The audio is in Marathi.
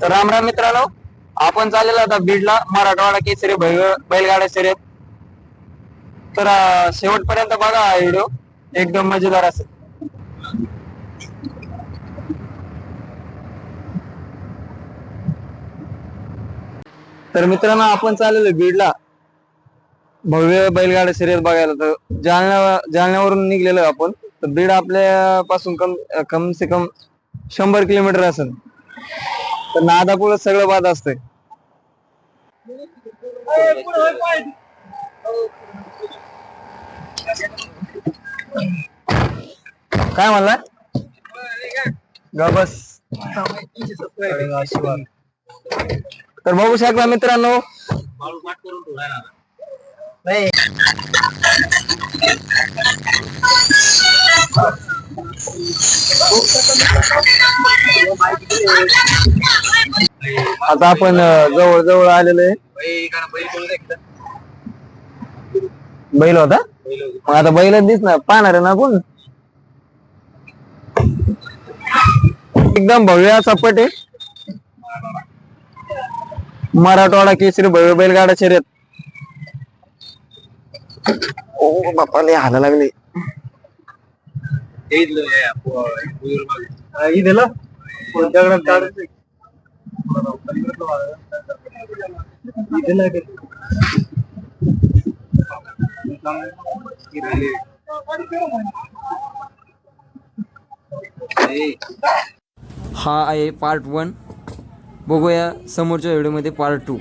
तर राम राम मित्रांनो आपण चाललेलो आता बीडला मराठवाडा केसरी बैल- बैलगाड्या शर्यत तर शेवटपर्यंत बघा हा व्हिडिओ एकदम मजेदार असेल. तर मित्रांनो आपण चाललेलो बीडला. भव्य बैलगाडा शर्यत बघायला. तर जालना जालन्यावरून निघलेलो आपण. तर बीड आपल्या पासून कम कम से कम शंभर किलोमीटर असेल. तर नादापुढे सगळं बाद असतंय. काय म्हणला? ग बस तर बघू शकता मित्रांनो. नाही आता आपण जवळ जवळ आलेलो आहे. बैल होता? मग आता बैलच दिसणार. पाहणार आहे ना आपण एकदम भव्य असा पट आहे. मराठवाडा केसरी भव्य बैलगाडा शर्यत. ओ बापा लय हाना लागले. दिलं हा आहे पार्ट वन बघूया समोरच्या व्हिडिओमध्ये पार्ट टू